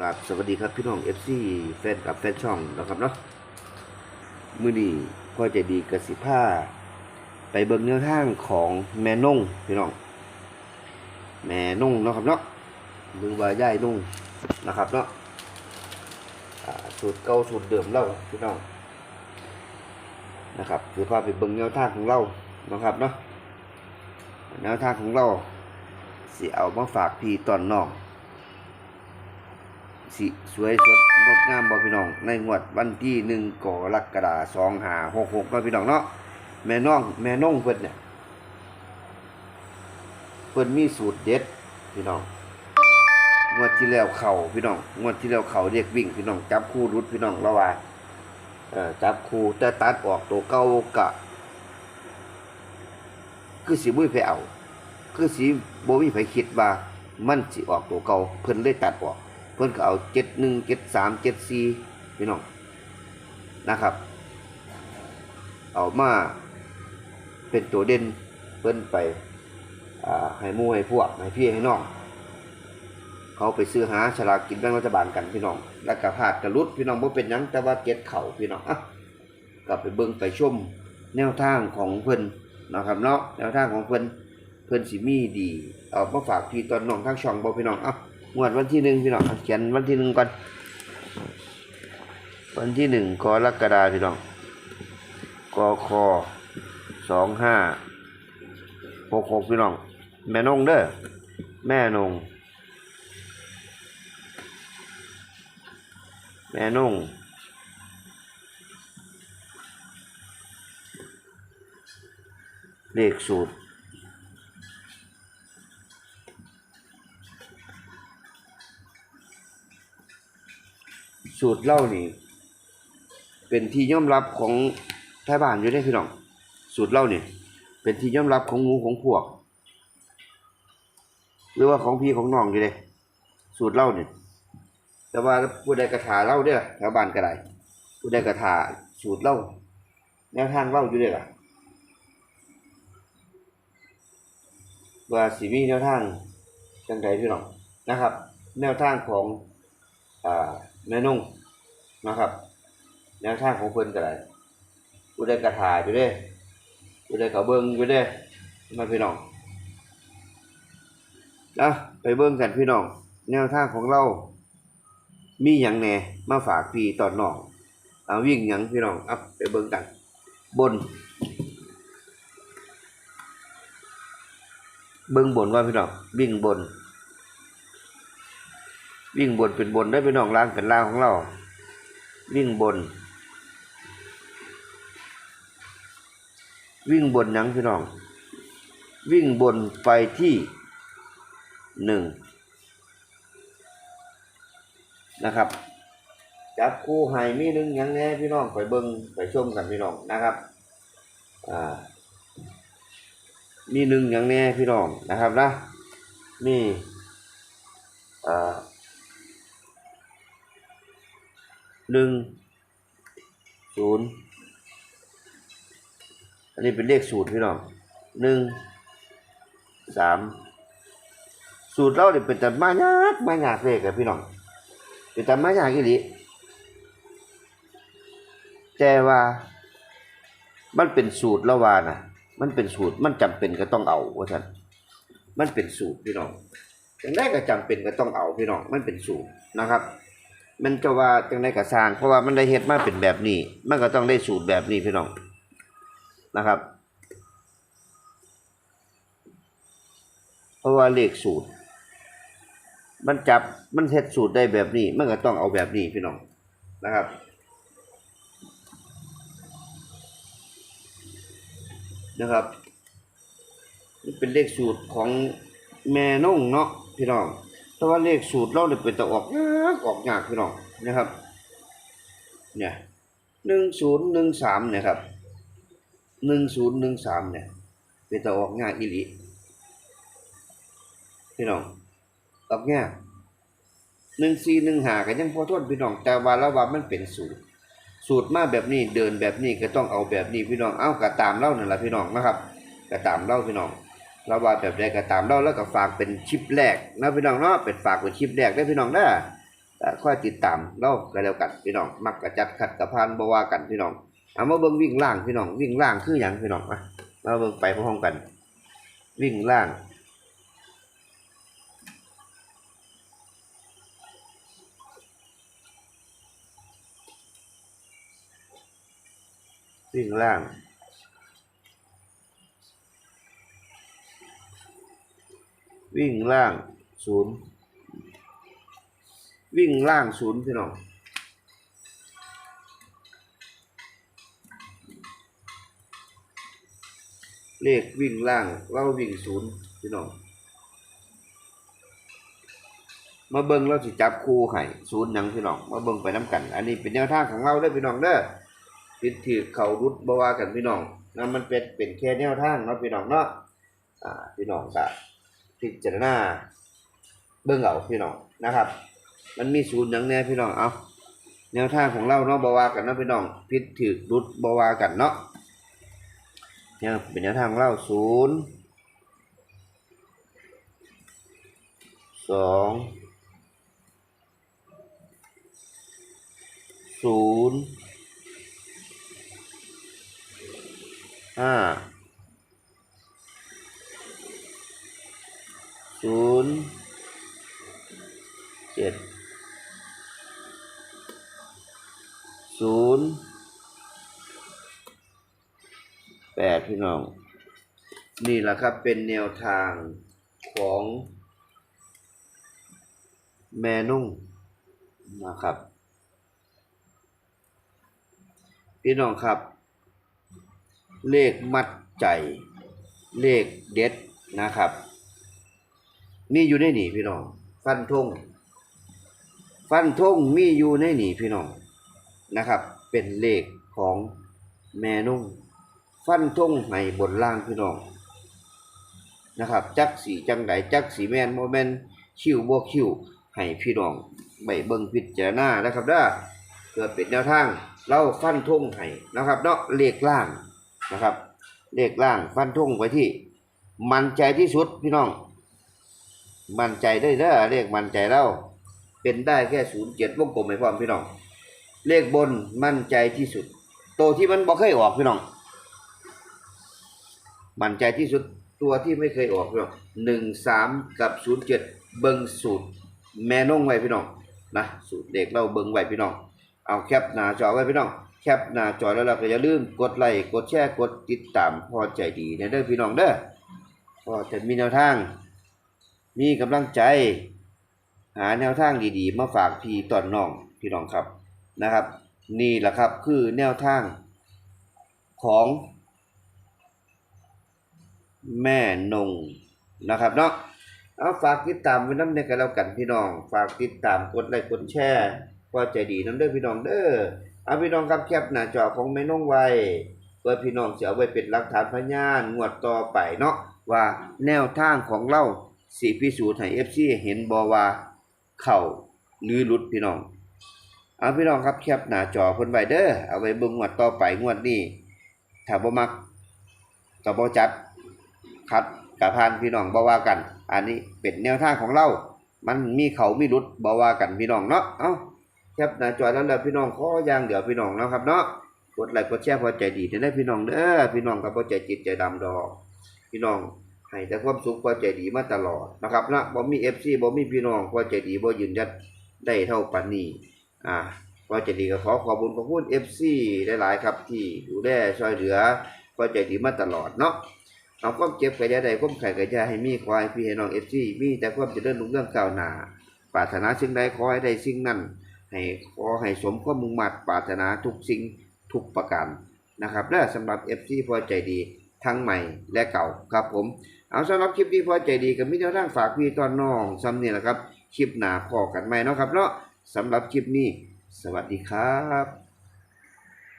ครับสวัสดีครับพี่น้อง FC แฟนกับแฟนช่องนะครับเนาะมือนี้พ่อใจดีกระสิผ้าไปเบิ่งแนวทางของแม่นงพี่น้อง แม่นงนะครับเนาะหรือว่าย่ายนงนะครับเนาะสูตรเก่าสูตรเดิมเล่าพี่น้องนะครับคือพาไปเบิ่งแนวทางของเรานะครับเนาะแนวทางของเราสิเอามาฝากพี่ตอนน้อง สิสวยสดงดงามบ่พี่น้อง ในงวดวันที่หนึ่งกรกฎาสองหาหกหกเนาะพี่น้องเนาะแม่น้อง แม่น้องเพิ่นเนี่ยเพิ่นมีสูตรเด็ดพี่น้องงวดที่แล้วเข่าพี่น้องงวดที่แล้วเข่าเรียกวิ่งพี่น้องจับคู่รุดพี่น้องระว่าเออจับคู่แต่ตัดออกตัวเก่ากะ คือสิบ่มีไผเอา คือสิบ่มีไผคิดว่ามันสิออกตัวเก่าเพิ่นเลยตัดออก เพิ่นก็เอาเจ็ดหนึ่งเจ็ดสามเจ็ดสี่พี่น้องนะครับ เอามาเป็นตัวเด่นเพิ่นไปให้มู่ให้พวกให้พี่ให้น้อง เขาไปซื้อหาฉลากกินแบ่งรัฐบาลกันพี่น้องแล้วก็พาดกระลุดพี่น้องบ่าเป็นยังแต่ว่าเจ็ดเข่าพี่น้องอะกลับไปเบิ่งไปชมแนวทางของเพิ่นนะครับเนาะแนวทางของเพิ่นเพิ่นสิมีดีเอามาฝากพี่ตอนน้องทางช่องบ่พี่น้องอะ งวดวันที่หนึ่งพี่น้องเขียนวันที่หนึ่งก่อน วันที่หนึ่งกรกฎาพี่น้องกคสองห้าหกหกพี่น้อง แม่นงเด้อแม่นง แม่นงเลขสูตร สูตรเหล้านี่ เป็นที่ยอมรับของไทยบ้านอยู่ได้พี่น้อง สูตรเหล้านี่ เป็นที่ยอมรับของหมูของพวก หรือว่าของพี่ของน้องอยู่เลยสูตรเหล้านี่แต่ว่าผู้ใดกระถาเหล้าเด้อแถวบ้านก็ได้ผู้ใดกระถาสูตรเหล้าแนวทางเหล้าอยู่เด้อล่ะว่าสิมีแนวทางจังใดพี่น้องนะครับ แนวทางของอ่า แม่นุ่งนะครับแนวทางของเพิ่นก็ได้ผู้ใดกระถาอยู่เด้ผู้ใดก็เบิ่งอยู่เด้มาพี่น้องนะไปเบิ่งกันพี่น้อง แนวทางของเรา มีหยังแหน่มาฝากพี่ตอนน้องเอาวิ่งหยังพี่น้องอัพไปเบิ่งกัน บน เบิ่งบนว่าพี่น้องวิ่งบน วิ่งบนเป็นบนได้เป็นน้องล่างเป็นล่างของเรา วิ่งบน วิ่งบนยังพี่น้อง วิ่งบนไปที่หนึ่งนะครับจับคู่ไห้มีหนึ่งยังแน่พี่น้องไปเบิ้งไปชมกันพี่น้องนะครับอ่ามีหนึ่งยังแน่พี่น้องนะครับนะมีอ่า หนึ่งศูนย์อันนี้เป็นเลขสูตรพี่น้องหนึ่งสามสูตรเราเนี่ยเป็นแต่มายากมายากเลขอะพี่น้องเป็นแต่มายากอีหลีแต่ว่า มันเป็นสูตรละวานะมันเป็นสูตรมันจำเป็นก็ต้องเอาว่าท่านมันเป็นสูตรพี่น้องอย่างแรกก็จำเป็นก็ต้องเอาพี่น้องมันเป็นสูตรนะครับ มันจะว่าจังไดก็สร้าง เพราะว่ามันได้เฮ็ดมาเป็นแบบนี้ มันก็ต้องได้สูตรแบบนี้พี่น้องนะครับ เพราะว่าเลขสูตร มันจับมันเฮ็ดสูตรได้แบบนี้ มันก็ต้องเอาแบบนี้พี่น้องนะครับนะครับนี่เป็นเลขสูตรของแม่นงเนาะพี่น้อง แต่ว่าเลขสูตรเราเนี่ยเป็นตะออกยากออกยากพี่น้องนะครับ เนี่ยหนึ่งศูนย์หนึ่งสามเนี่ยครับหนึ่งศูนย์หนึ่งสามเนี่ย เป็นตะออกง่ายอีหลีพี่น้องออกง่ายหนึ่งสี่หนึ่งหากันยังพอทนพี่น้องแต่ว่าล้วว่ามันเป็นสูตร สูตรมาแบบนี้เดินแบบนี้ก็ต้องเอาแบบนี้พี่น้องเอากระตามเล่านั่นแหละพี่น้องนะครับกระตามเล่าพี่น้อง เราว่าแบบใดก็ตามเราแล้วก็ฝากเป็นชิปแรกนะพี่น้องเนาะเป็นฝากเป็นชิปแรกได้พี่น้องเด้ค่อยติดตามเราก็แล้วกันพี่น้อง มักกระจัดขัดกระพานบวากันพี่น้องเอามาเบิ่งวิ่งล่างพี่น้อง วิ่งล่างคือหยังพี่น้องมามาเบิ่งไปพร้อมกัน วิ่งล่างวิ่งล่าง วิ่งล่างศูนย์วิ่งล่างศูนย์พี่น้องเลขวิ่งล่างเราวิ่งศูนย์พี่น้องมาเบิ่งเราสิจับคู่ให้ศูนย์หยังพี่น้องมาเบิ่งไปน้ำกัน อันนี้เป็นแนวทางของเราเด้อพี่น้องเด้อผิดถือเขารุดบ่ว่ากันพี่น้องนั่นมันเป็นเป็นแค่แนวทางเนาะพี่น้องเนาะอ่าพี่น้องก็ พิจารณาเบิ่งเอาพี่น้องนะครับ มันมีศูนย์หยังแน่พี่น้องเอาแนวทางของเราเนาะบ่ว่ากันเนาะพี่น้องผิดถูกรุดบ่ว่ากันเนาะเนี่ยเป็นแนวทางของเราศูนย์สองศูนย์ห้า ศูนย์เจ็ดศูนย์แปดพี่น้อง นี่แหละครับเป็นแนวทางของ แม่นุ่งนะครับ พี่น้องครับ เลขมัดใจ เลขเด็ดนะครับ มีอยู่ในหนีพี่น้อง ฟันธงฟันธงมีอยู่ในหนีพี่น้องนะครับ เป็นเลขของแม่นุ่ง ฟันธงให้บนล่างพี่น้องนะครับ จักสีจังไดจักสีแมนโมแมนคิวบ่คิวให้พี่น้องใบเบิ่งพิจารณานะครับด้อเพื่อเป็นแนวทางเราฟันธงให้นะครับเนาะเลขล่างนะครับ เลขล่างฟันธงไว้ที่ มันใจที่สุดพี่น้อง มั่นใจได้เด้อเลขมั่นใจเราเป็นได้แค่ศูนย์เจ็ดวงกลมให้พร้อมพี่น้อง เลขบนมั่นใจที่สุด โตวที่มันบ่เคยออกพี่น้อง มั่นใจที่สุดตัวที่ไม่เคยออกพี่น้องหนึ่งสามกับศูนย์เจ็ดเบิ้งสูตร แม่น้องไว้พี่น้องนะสูตรเด็กเราเบิ้งไว้พี่น้อง เอาแคปหน้าจอไว้พี่น้องแคปหน้าจอแล้วเราก็อย่าลืมกดไลค์กดแชร์กดติดตามพอใจดีนเด้อพี่น้องเด้อพอจะมีแนวทาง มีกำลังใจ หาแนวทางดีๆ มาฝากพี่ตอนน้องพี่น้องครับนะครับ นี่แหละครับคือแนวทางของแม่นงนะครับเนาะเอาฝากติดตามไว้น้ำในกันแล้วกันพี่น้อง ฝากติดตามกดไลค์กดแชร์ว่าใจดีน้ำเด้อพี่น้องเด้อเอาพี่น้องครับแคปหน้าจอของแม่นงไว้เพื่อพี่น้องจะเอาไว้เป็นหลักฐานพยานงวดต่อไปเนาะว่าแนวทางของเรา สิพิสูจน์ให้ FC เห็นบ่ว่าเข้าหรือลุดพี่น้อง เอาพี่น้องครับแคปหน้าจอเพิ่นไว้เด้อเอาไว้เบิ่งงวดต่อไปงวดนี้ถ้าบ่มักก็บ่จัดคัดกับพานพี่น้องบ่ว่ากัน อันนี้เป็นแนวทางของเรา มันมีเขามีรุดบ่ว่ากันพี่น้องเนาะเอ้าแคปหน้าจอแล้วแล้วพี่น้องขออย่างเดี๋ยวพี่น้องเนาะครับเนาะกดไลค์กดแชร์พอใจดีได้พี่น้องเด้อพี่น้องก็บ่ใจจิตใจดำดอกพี่น้อง ให้แต่ความสุขพอใจดีมาตลอดนะครับนะบ่มี FC บ่มีพี่น้องพอใจดีบ่ยืนยัดได้เท่าปานนี้อ่าพอใจดีก็ขอขอบคุณขอบคุณ FC หลายๆครับที่ดูแลช่วยเหลือพอใจดีมาตลอดเนาะเอาความเจ็บกระยาใดความไข่กระยาให้มีควายพี่ให้น้องเอฟซีมีแต่ความเจริญรุ่งเรื่องก้าวหน้าปรารถนาสิ่งใดขอให้ได้สิ่งนั้นให้ขอให้สมความมุ่งมั่นปรารถนาทุกสิ่งทุกประการนะครับและสำหรับเอฟซีพอใจดี ทั้งใหม่และเก่าครับผม เอาสำหรับคลิปนี้พอใจดีกับมิตรทางฝากพี่ตอนน้องซ้ำเนี่แหละครับ คลิปหนาพอกันไหมเนาะครับเนาะสำหรับคลิปนี้ สวัสดีครับ